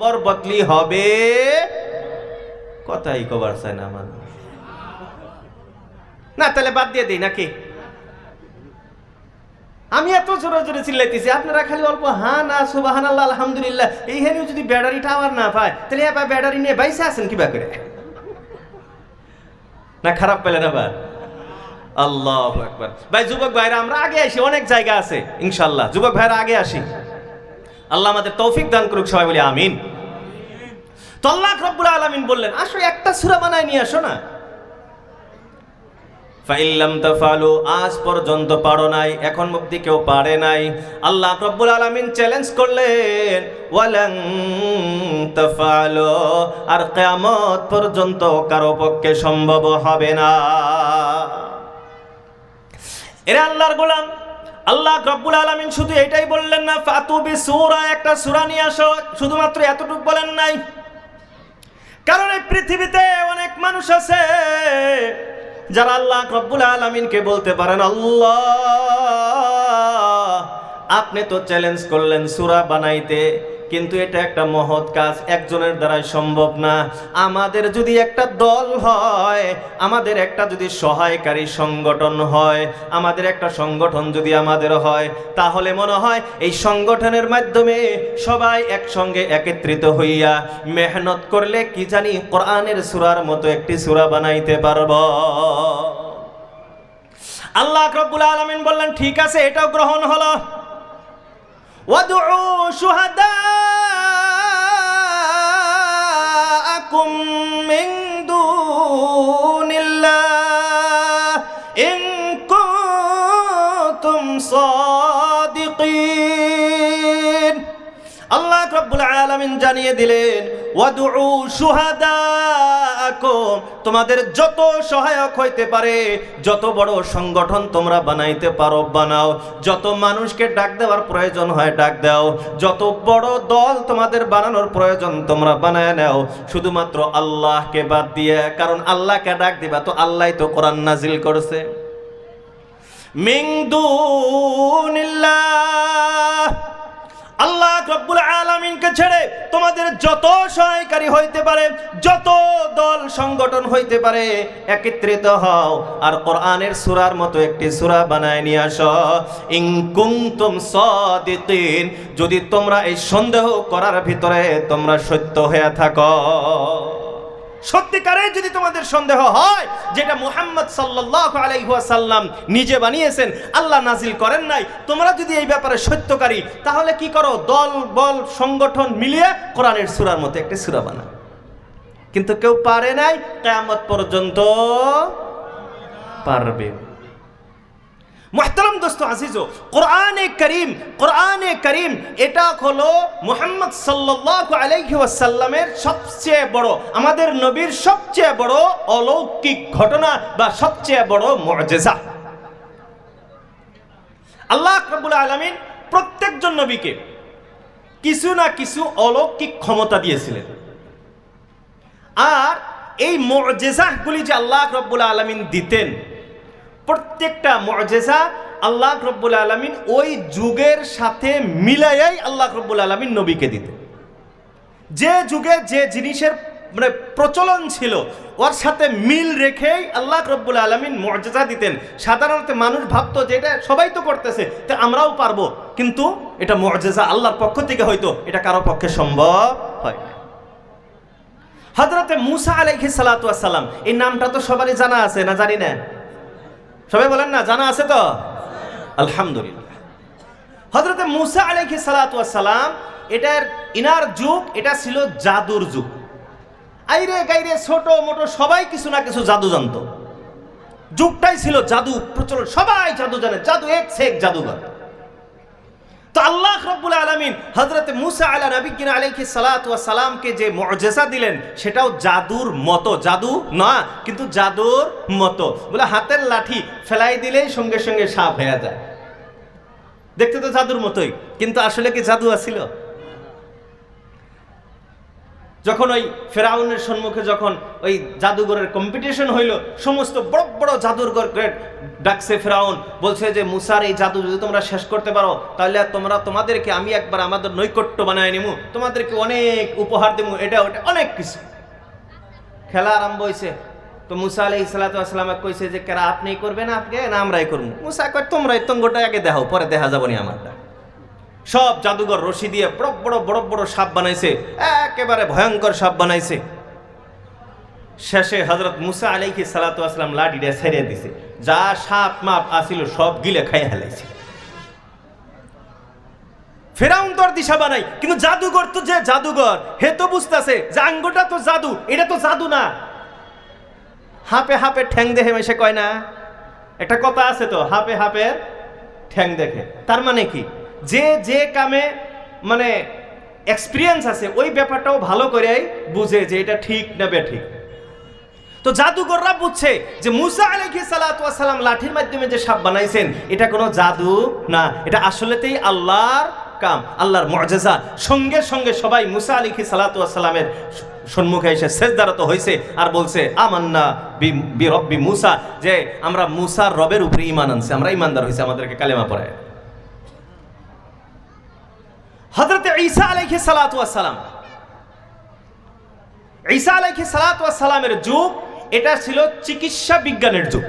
খবর বদলি হবে। কথাই কবার চায় না মানুষ। না, তাহলে বাদ দিয়ে দিই নাকি? আমি এত জোরে জোরে চিল্লাইতেছি, আপনারা খালি অল্প হা না সুবাহান আল্লাহ আলহামদুলিল্লাহ এইখানে যদি ব্যাটারি টাওয়ার না পায়, তাহলে এবার ব্যাটারি নিয়ে বাইসে আছেন কিবা করে? না, খারাপ পেলেন আবার। আল্লাহ একবার ভাই, যুবক ভাইরা, আমরা আগে আসি, অনেক জায়গা আছে ইনশাল্লাহ যুবক ভাইরা, আগে আসি। আল্লাহ আমাদের তৌফিক দান করুক, সবাই বলি আমিন। তো আল্লাহ রব্বুল আলামিন বললেন, আসো, একটা সূরা বানায় নিয়ে আসো না। ফাইল্লাম তাফালু, আজ পর্যন্ত পারো নাই, এখন অবধি কেউ পারে নাই। আল্লাহ রব্বুল আলামিন চ্যালেঞ্জ করলেন, ওয়ালাং তাফালু, আর কিয়ামত পর্যন্ত কারও পক্ষে সম্ভব হবে না। এরা আল্লাহর গোলাম। আল্লাহ রব্বুল আলমিন শুধু এটাই বললেন না ফাতুবি সুরা, একটা সুরা নিয়ে আসো, শুধুমাত্র এতটুকু বলেন নাই। কারণ এই পৃথিবীতে অনেক মানুষ আছে যারা আল্লাহ রব্বুল আলমিনকে বলতে পারেন, আল্লাহ, আপনি তো চ্যালেঞ্জ করলেন সুরা বানাইতে। কিন্তু এটা একটা মহৎ কাজ, একজনের দ্বারাই সম্ভব না। আমাদের যদি একটা দল হয়, আমাদের একটা যদি সহায়কারী সংগঠন হয়, আমাদের একটা সংগঠন যদি আমাদের হয়, তাহলে মনে হয় এই সংগঠনের মাধ্যমে সবাই একসঙ্গে একত্রিত হইয়া মেহনত করলে কি জানি কোরআনের সূরার মতো একটি সূরা বানাইতে পারব। আল্লাহ রব্বুল আলামিন বললেন, ঠিক আছে, এটাও গ্রহণ হলো। وادعوا شهداءكم من دون الله إن كنتم صادقين আল্লাহ রব্বুল আলামিন জানিয়ে দিলেন ওয়াদউ শুহাদাকুম তোমাদের যত সহায়ক হইতে পারে, যত বড় সংগঠন তোমরা বানাইতে পারো, বানাও। যত মানুষকে ডাক দেওয়ার প্রয়োজন হয়, ডাক দাও। যত বড় দল তোমাদের বানানোর প্রয়োজন তোমরা বানায় নাও। শুধুমাত্র আল্লাহকে বাদ দিয়ে, কারণ আল্লাহকে ডাক দিবা, তো আল্লাহ তো কোরআন নাজিল করছে। মিং দুনিল্লাহ। আল্লাহ রব্বুল আলমিনকে ছেড়ে তোমাদের যত সহায়কারী হইতে পারে, যত দল সংগঠন হইতে পারে, একত্রিত হও। আর কোরআনের সুরার মতো একটি সুরা বানায় নিয়ে আস। ইন কুনতুম সাদিকিন, যদি তোমরা এই সন্দেহ করার ভিতরে তোমরা সত্য হয়ে থাকো। সত্যিকারে যদি তোমাদের সন্দেহ হয়, যেটা মুহাম্মদ সাল্লাহ আলাইহাসাল্লাম নিজে বানিয়েছেন, আল্লাহ নাজিল করেন নাই, তোমরা যদি এই ব্যাপারে সত্যকারী, তাহলে কি করো? দল, বল, সংগঠন মিলিয়ে কোরআনের সুরার মতো একটা সুরা বানা কিন্তু কেউ পারে নাই কেমত পর্যন্ত পারবে। মোহতারাম দোস্ত আজিজ, কোরআনে করিম কোরআনে করিম, এটা হলো মোহাম্মদ সাল্লাল্লাহু আলাইহি সবচেয়ে বড়, আমাদের নবীর সবচেয়ে বড় অলৌকিক ঘটনা বা সবচেয়ে বড় মুআজিজা আল্লাহ রাব্বুল আলামিন প্রত্যেকজন নবীকে কিছু না কিছু অলৌকিক ক্ষমতা দিয়েছিলেন। আর এই মুআজিজাগুলি যে আল্লাহ রাব্বুল আলামিন দিতেন প্রত্যেকটা মজেজা আল্লাহ রব্বুল আলমিন ওই যুগের সাথে মিলাইয়াই আল্লাহ রব্বুল আলমিন নবীকে দিতেন। যে যুগে যে জিনিসের মানে প্রচলন ছিল, ওর সাথে মিল রেখেই আল্লাহ রব্বুল আলমিন মর্যাদা দিতেন। সাধারণত মানুষ ভাবতো যে এটা সবাই তো করতেছে, তো আমরাও পারব। কিন্তু এটা মর্যাদা আল্লাহর পক্ষ থেকে হয়তো, এটা কারও পক্ষে সম্ভব হয় হজরতে মুসা আলাইহি সালাম, এই নামটা তো সবারই জানা আছে না জানি না? সবাই বলেন না, জানা আছে তো? আলহামদুলিল্লাহ। হজরতে মুসা আলহি সালাম, এটার ইনার যুগ, এটা ছিল জাদুর যুগ। আইরে গাইরে, ছোট মোটো সবাই কিছু না কিছু জাদু জানত। যুগটাই ছিল জাদু প্রচলন, সবাই জাদু জানে, জাদু এক সে এক জাদুঘর। তো আল্লাহ রব্বুল আলমিন হজরত মুসা আলা নবীন সালাত ওয়া সালামকে যে মর্যাদা দিলেন, সেটাও জাদুর মতো। জাদু না, কিন্তু জাদুর মতো। বলে হাতের লাঠি ফেলাই দিলেই সঙ্গে সঙ্গে সাপ হয়ে যায়। দেখতে তো জাদুর মতোই, কিন্তু আসলে কি জাদু আছিল? যখন ওই ফেরাউনের সম্মুখে যখন ওই জাদুঘরের কম্পিটিশন হইল, সমস্ত বড় বড় জাদুঘর গ্রেট ডাকছে ফেরাউন, বলছে যে, মুসার এই জাদু যদি তোমরা শেষ করতে পারো, তাহলে তোমরা তোমাদেরকে আমি একবার আমাদের নৈকট্য বানায় নিমু। তোমাদেরকে অনেক উপহার দেবো এটা ওটা অনেক কিছু। খেলা আরম্ভ হয়েছে তো মুসা আলাই সালাতামে কইছে যে, কেরা আপনি করবেন আপনি না আমরাই করব মুসা কয়, তোমরাই তঙ্গটা আগে দেখাও, পরে দেখা যাব নি আমারটা। সব জাদুঘর রশি দিয়ে বড় বড় বড় বড় সাপ বানাইছে। একেবারে ভয়ঙ্কর সাপ বানাইছে। শেষে হজরত মুসা আলাইহি সালাতু আসলাম লাঠিটা ছেড়ে দিছে। যা সাপ মাপ আসিল সব গিলে খাই হেলাইছে ফেরাউন তোর দিশা বানাই, কিন্তু জাদুঘর তো যে জাদুঘর, হে তো বুঝতেছে যে আঙ্গুটা তো জাদু, এটা তো জাদু না। হাপে হাপে ঠ্যাং দেখে মেশে কয় না, একটা কথা আছে তো, হাপে হাপে ঠ্যাং দেখে। তার মানে কি? যে যে কামে মানে এক্সপিরিয়েন্স আছে, ওই ব্যাপারটাও ভালো করেই বুঝে যে এটা ঠিক না ঠিক তো জাদুকররা বুঝছে যে মুসা আলাইহি সালাম লাঠির মাধ্যমে যে সাপ বানাইছেন, এটা কোনো জাদু না, এটা আসলেতেই আল্লাহর কাম, আল্লাহর মর্যাদা। সঙ্গে সঙ্গে সবাই মুসা আলাইহি সালামের সম্মুখে এসে সেজদারত হয়েছে আর বলছে, আমান্না বি রব্বি মুসা। যে আমরা মুসার রবের উপরে ইমান আনছে, আমরা ইমানদার হয়েছে আমাদেরকে কালেমা পড়ায়। হজরত ঈসা আলাইহি সালাম ঈসা আলাইহি সালামের যুগ, এটা ছিল চিকিৎসা বিজ্ঞানের যুগ।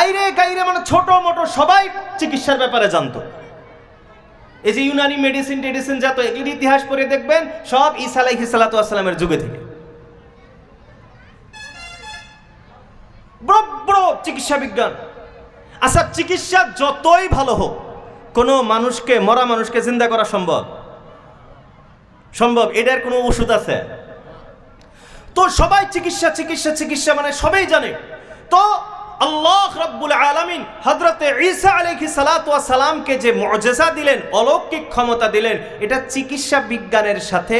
আইরে গাইরে মানে ছোট মোটো সবাই চিকিৎসার ব্যাপারে জানতো। এই যে ইউনানি মেডিসিন টেডিসিন যত এগুলির ইতিহাস পড়ে দেখবেন, সব ঈসা আলাইহি সালামের যুগে থেকে। বড় বড় চিকিৎসা বিজ্ঞান। আচ্ছা চিকিৎসা যতই ভালো হোক কোনো মানুষকে, মরা মানুষকে চিন্তা করা সম্ভব? সম্ভব, এটার কোনো ওষুধ আছে? তো সবাই চিকিৎসা চিকিৎসা চিকিৎসা মানে সবাই জানে। তো আল্লাহ রব্বুল আলমিন হজরতে ঈসা আলহি সালামকে যে মজেজা দিলেন, অলৌকিক ক্ষমতা দিলেন, এটা চিকিৎসা বিজ্ঞানের সাথে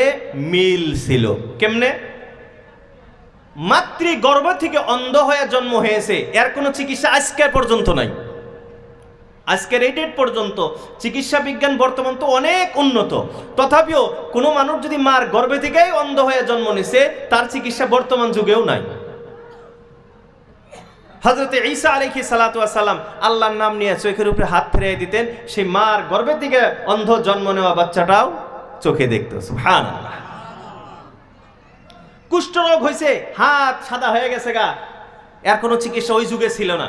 মিল ছিল। কেমনে? মাতৃ গর্ভ থেকে অন্ধ হয়ে জন্ম হয়েছে, এর কোনো চিকিৎসা আজকের পর্যন্ত নাই। আজকের এই ডেট পর্যন্ত চিকিৎসা বিজ্ঞান বর্তমান তো অনেক উন্নত। তথাপিও কোনো মানুষ যদি মার গর্ভে থেকেই অন্ধ হয়ে জন্ম নিছে, তার চিকিৎসা বর্তমান যুগেও নাই। হজরতে ঈসা আলিহি সালাম আল্লাহর নাম নিয়ে চোখের উপরে হাত ফিরিয়ে দিতেন সেই মার গর্ভের দিকে অন্ধ জন্ম নেওয়া বাচ্চাটাও চোখে দেখত সুহান কুষ্ঠরোগ হয়েছে হাত সাদা হয়ে গেছে গা। এর কোনো চিকিৎসা ওই যুগে ছিল না।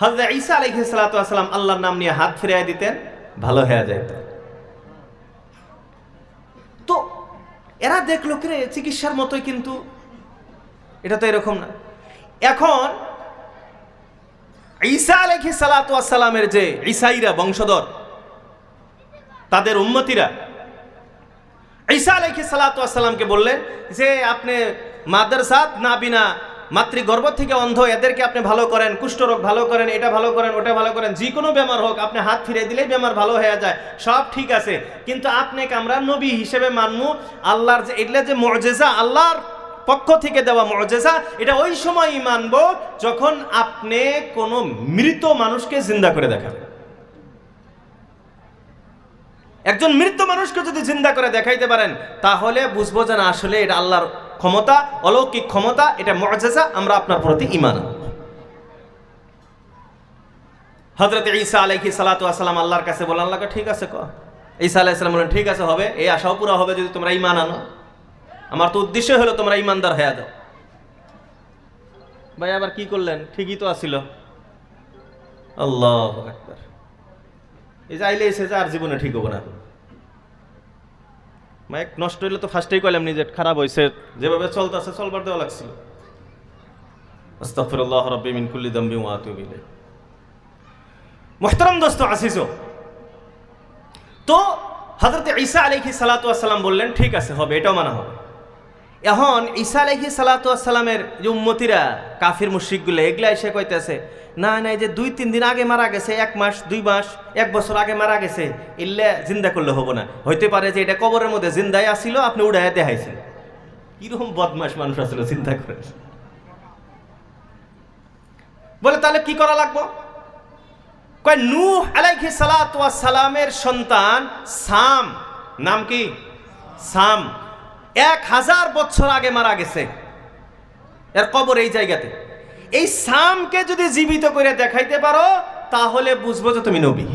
হজরত ঈসা আলহি সালাতাম আল্লাহর নাম নিয়ে হাত ফিরিয়ে দিতেন, ভালো হয়ে যেত তো এরা দেখল কে চিকিৎসার মতোই কিন্তু। এটা তো এরকম না। এখন ঈসা আলহি সালাতামের যে ঈসাইরা বংশধর, তাদের উন্মতিরা ঈসা আলহি সালাতামকে বললেন যে, আপনি মাদ্রাসাত না বিনা মাতৃগর্ভ থেকে অন্ধ, এদেরকে আপনি ভালো করেন, কুষ্ঠরোগ ভালো করেন, এটা ভালো করেন, ওটা ভালো করেন যে কোনো বেমার হোক, আপনি হাত ফিরে দিলেই বেমার ভালো হয়ে যায়, সব ঠিক আছে। কিন্তু আপনাকে আমরা নবী হিসেবে মানবো আল্লাহর যে, এগুলো যে মজেজা আল্লাহর পক্ষ থেকে দেওয়া মজেজা এটা ওই সময়ই মানবো যখন আপনি কোনো মৃত মানুষকে জিন্দা করে দেখাবেন। একজন মৃত মানুষকে যদি জিন্দা করে দেখাইতে পারেন, তাহলে বুঝব যে না, আসলে এটা আল্লাহর ক্ষমতা, অলৌকিক ক্ষমতা, এটা মজেজা, আমরা আপনার প্রতি ইমান হজরত ঈসা আলাইহি সালাতাম আল্লাহর কাছে বলেন আল্লাহকে ঠিক আছে ক। ঈসা আলাইসালাম বলেন ঠিক আছে, হবে, এই আশাও পুরো হবে যদি তোমরা ইমান আনো। আমার তো উদ্দেশ্য হলো তোমরা ইমানদার হয়ে যাও। ভাই, আবার কি করলেন? ঠিকই তো আসিল আল্লাহ এই যে আইলে এসেছে আর জীবনে ঠিক হব না। মাইক নষ্ট হইলে তো ফার্স্টেই কইলাম নিজে, খারাপ হয়েছে যেভাবে চলতেছে, চলবার দেওয়া লাগছিল। আস্তাগফিরুল্লাহ রাব্বি মিন কুল্লি দম্বি ওয়া আতুবু ইলাইহি। মুহতারাম দোস্ত, আসিসো। তো হযরত ঈসা আলাইহি সালাতু ওয়াসালাম বললেন, ঠিক আছে, হবে, এটাও মানা হবে। এখন ঈসা আলাইহি সালাতু ওয়াসালামের যে উম্মতিরা, কাফির মুশরিকগুলো, এগুলা এসে কইতেছে, না না যে দুই, তিন দিন আগে মারা গেছে, এক মাস, দুই মাস, এক বছর আগে মারা গেছে, ইল্লে জিন্দা করলে হব না। হইতে পারে যে এটা কবরের মধ্যে জিন্দাই আসিল, আপনি উড়াইয়া দেখাইছেন। কীরকম বদমাস মানুষ আসলে চিন্তা করে। বলে, তাহলে কি করা লাগবো? কয়, নূহ আলাইহি সালামের সন্তান সাম। নাম কি? সাম। এক হাজার বছর আগে মারা গেছে। এর কবর এই জায়গাতে। এই সামকে যদি জীবিত করে দেখাইতে পারো, তাহলে বুঝব যে তুমি নবী।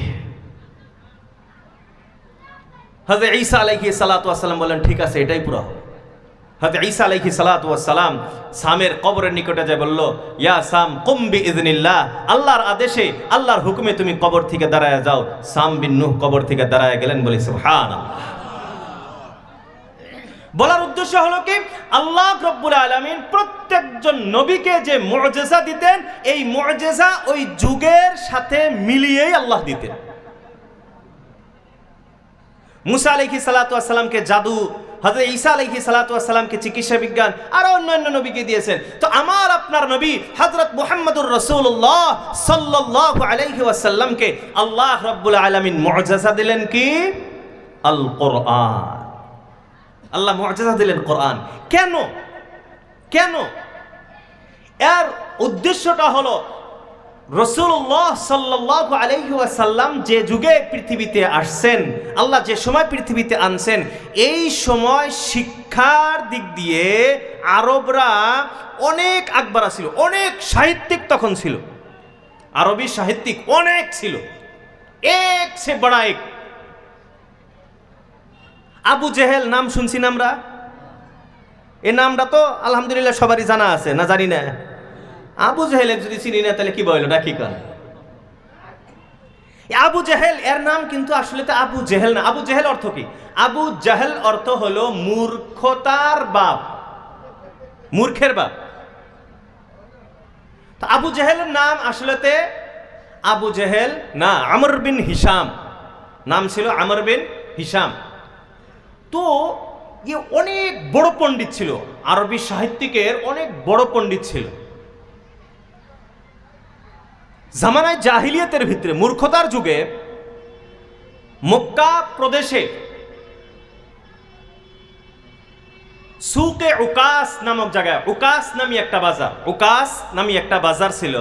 হজরত ঈসা আলাইহি সালাতু ওয়াসালাম বলেন ঠিক আছে, এটাই পুরো। হজরত ঈসা আলাইহি সালাতু ওয়াসালাম সামের কবরের নিকটে যায় বলল, ইয়া সাম, কুম বিইذনিল্লাহ আল্লাহর আদেশে, আল্লাহর হুকুমে তুমি কবর থেকে দাঁড়ায় যাও। সাম বিন নূহ কবর থেকে দাঁড়ায় গেলেন বলে, সুবহানাল্লাহ। বলার উদ্দেশ্য হলো কি? আল্লাহ রব্বুল আলমিন প্রত্যেকজন নবীকে যে মুআজিজা দিতেন, এই মুআজিজা ওই যুগের সাথে মিলিয়েই আল্লাহ দিতেন। মুসা আলাইহি সালাতু আসসালামকে জাদু, হযরত ঈসা আলাইহি সালাতু আসসালামকে চিকিৎসা বিজ্ঞান, আর অন্যান্য নবীকে দিয়েছেন। তো আমার, আপনার নবী হযরত মুহাম্মদুর রসুল্লাহ সাল্লাল্লাহু আলাইহি ওয়াসাল্লামকে আল্লাহ রাব্বুল আলামিন মুআজিজা দিলেন কি? আল কোরআন আল্লাহ মুআজিজা দিলেন কোরআন। কেন? কেন? এর উদ্দেশ্যটা হলো রসুল্লাহ সাল্লাহ আলহিহাসাল্লাম যে যুগে পৃথিবীতে আসছেন, আল্লাহ যে সময় পৃথিবীতে আনছেন, এই সময় শিক্ষার দিক দিয়ে আরবরা অনেক আকবারা ছিল, অনেক সাহিত্যিক তখন ছিল। আরবি সাহিত্যিক অনেক ছিল। এক সে বড়া এক আবু জেহেল, নাম শুনছি না আমরা? এই নামটা তো আলহামদুলিল্লাহ সবারই জানা আছে, না জানি না। আবু জেহেল যদি চিনি না, তাহলে কি বলল? না, কি কর আবু জেহেল, এর নাম কিন্তু আসলে তো আবু জেহেল না। আবু জেহেল অর্থ কি? আবু জাহেল অর্থ হলো মূর্খতার বাপ। মূর্খের বাপ। আবু জেহেলের নাম আসলেতে আবু জেহেল না, আমর বিন হিসাম নাম ছিল আমর বিন হিসাম তো ইয়ে অনেক বড় পণ্ডিত ছিল। আরবি সাহিত্যিকের অনেক বড় পণ্ডিত ছিল। জামানায় জাহিলিয়াতের ভিতরে, মূর্খতার যুগে মক্কা প্রদেশে সুকে উকাস নামক জায়গায়, উকাস নামি একটা বাজার, উকাস নামি একটা বাজার ছিল।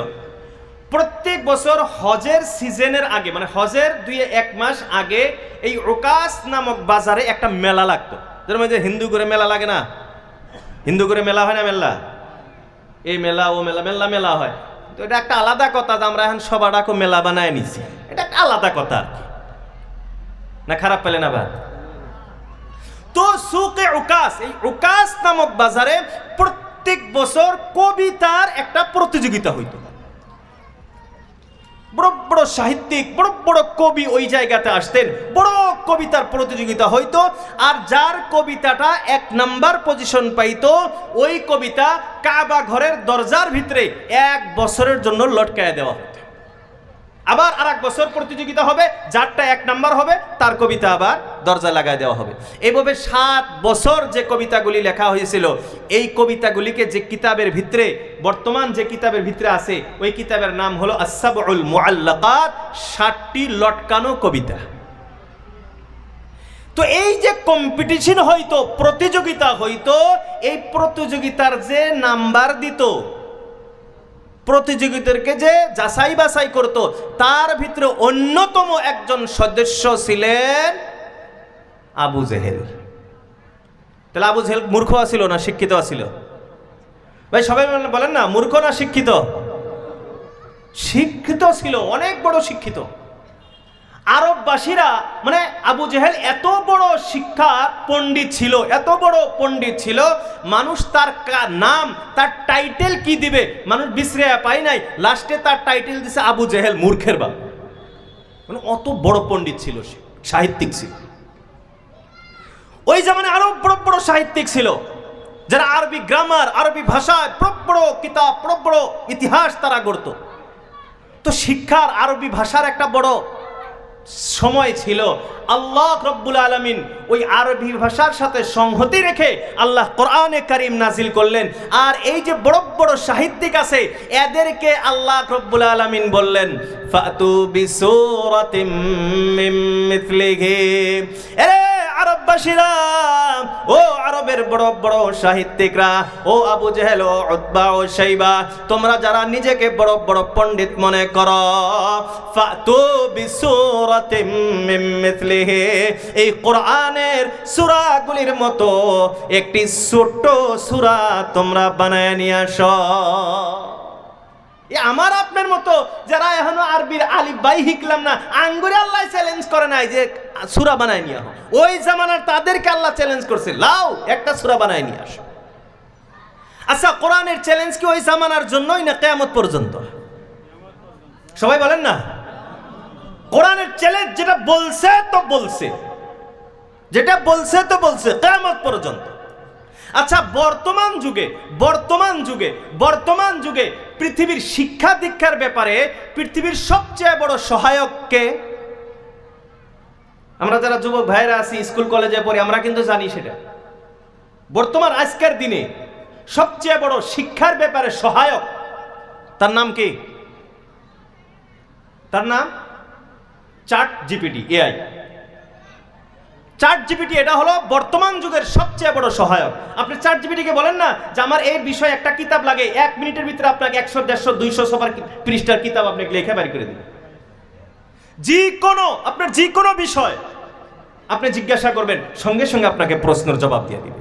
প্রত্যেক বছর হজের সিজনের আগে মানে হজের দুই, এক মাস আগে এই উকাস নামক বাজারে একটা মেলা লাগতো। যেরকম যে হিন্দু করে মেলা লাগে না? হিন্দু করে মেলা হয় না মেলা? এই মেলা, ও মেলা মেলা মেলা হয়। তো এটা একটা আলাদা কথা যে আমরা এখন সবাডাকো মেলা বানায় নিছি। এটা একটা আলাদা কথা আর কি। না খারাপ পেলে না ভাই তো সুকে উকাস, এই উকাস নামক বাজারে প্রত্যেক বছর কবিতার একটা প্রতিযোগিতা হইতো। বড় বড় সাহিত্যিক, বড় বড় কবি ওই জায়গাতে আসতেন। বড় কবিতার প্রতিযোগিতা হইতো, আর যার কবিতাটা এক নাম্বার পজিশন পাইত, ওই কবিতা কাবা ঘরের দরজার ভিতরে এক বছরের জন্য লটকায় দেওয়া হতো। আবার আর এক বছর প্রতিযোগিতা হবে, যারটা এক নাম্বার হবে, তার কবিতা আবার দরজা লাগায় দেওয়া হবে। এইভাবে সাত বছর যে কবিতাগুলি লেখা হয়েছিল, এই কবিতাগুলিকে যে কিতাবের ভিতরে, বর্তমান যে কিতাবের ভিতরে আছে, ওই কিতাবের নাম হলো আসাবুল মুআল্লাকাত ষাটটি লটকানো কবিতা। তো এই যে কম্পিটিশন হইতো, প্রতিযোগিতা হইতো, এই প্রতিযোগিতার যে নাম্বার দিত প্রতিযোগিতাকে যে যাচাই বাছাই করত, তার ভিতরে অন্যতম একজন সদস্য ছিলেন আবু জেহেল। তাহলে আবু জেহেল মূর্খ আছিল না শিক্ষিত আছিল? ভাই, সবাই বলেন না, মূর্খ না শিক্ষিত? শিক্ষিত ছিল, অনেক বড় শিক্ষিত। আরববাসীরা মানে আবু জেহেল এত বড় শিক্ষা পণ্ডিত ছিল, এত বড় পণ্ডিত ছিল, মানুষ তার নাম, তার টাইটেল কি দিবে? মানুষ বিশ্রে পায় নাই। লাস্টে তার টাইটেল দিছে আবু জেহেল মূর্খের বাপ। মানে অত বড় পণ্ডিত ছিল সে, সাহিত্যিক ছিল। ওই জামানে আরও বড় বড় সাহিত্যিক ছিল, যারা আরবি গ্রামার আরবি ভাষায় বড় বড় কিতাব, বড় বড় ইতিহাস তারা গড়ত। তো শিক্ষার আরবি ভাষার একটা বড় সময় ছিল, আল্লাহ রব্বুল আলমিন ওই আরবি ভাষার সাথে সংহতি রেখে আল্লাহ কোরআনে কারিম নাজিল করলেন। আর এই যে বড় বড় সাহিত্যিক আছে, এদেরকে আল্লাহ রব্বুল আলমিন বললেন, ফাতু বিসুরাতিম মিথলিহি। আরববাসীরা, ও আরবের বড় বড় সাহিত্যিকরা, ও আবু জেহেল, ও উতবা, ও শাইবা, তোমরা যারা নিজেকে বড় বড় পণ্ডিত মনে করো, ফাতু বিসূরাতিম মিন মিথলিহি এই কোরআনের সূরাগুলির মতো একটি ছোট্ট সূরা তোমরা বানায় নিয়ে আসো। এ আমার আপনার মতো যারা এখনও আরবির আলিফ বাই শিখলাম না, আঙ্গুরে আল্লাহ চ্যালেঞ্জ করে নাই যে সুরা বানায় নিয়ে আহ। ওই জামানার তাদেরকে আল্লাহ চ্যালেঞ্জ করছে। লাও, একটা সুরা বানায় নিয়ে আসো। আচ্ছা কোরআনের চ্যালেঞ্জ কি ওই জামানার জন্যই না কেয়ামত পর্যন্ত? সবাই বলেন না? কোরআনের চ্যালেঞ্জ যেটা বলছে তো বলছে। যেটা বলছে তো বলছে, কেয়ামত পর্যন্ত। আচ্ছা বর্তমান যুগে বর্তমান যুগে বর্তমান যুগে পৃথিবীর শিক্ষা দীক্ষার ব্যাপারে পৃথিবীর সবচেয়ে বড় সহায়ককে আমরা যারা যুবক ভাইরা আছি, স্কুল, কলেজে পড়ি, আমরা কিন্তু জানি সেটা। বর্তমান আজকের দিনে সবচেয়ে বড় শিক্ষার ব্যাপারে সহায়ক তার নাম কি? তার নাম chat GPT AI chat GPT এটা হলো বর্তমান যুগের সবচেয়ে বড় সহায়ক। আপনি চার্ট জিপিটিকে বলেন না যে আমার এই বিষয়ে একটা কিতাব লাগে, এক মিনিটের ভিতরে আপনাকে একশো, দেড়শো, দুইশো সবার পৃষ্ঠার কিতাব আপনাকে লেখা বাড়ি করে দিবে যে কোনো আপনার যে কোনো বিষয়, আপনি জিজ্ঞাসা করবেন, সঙ্গে সঙ্গে আপনাকে প্রশ্নের জবাব দিয়ে দিবে।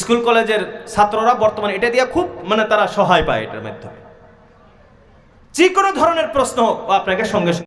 স্কুল কলেজের ছাত্ররা বর্তমানে এটা দিয়ে খুব মানে তারা সহায় পায় এটার মাধ্যমে। যে কোনো ধরনের প্রশ্ন হোক আপনাকে সঙ্গে সঙ্গে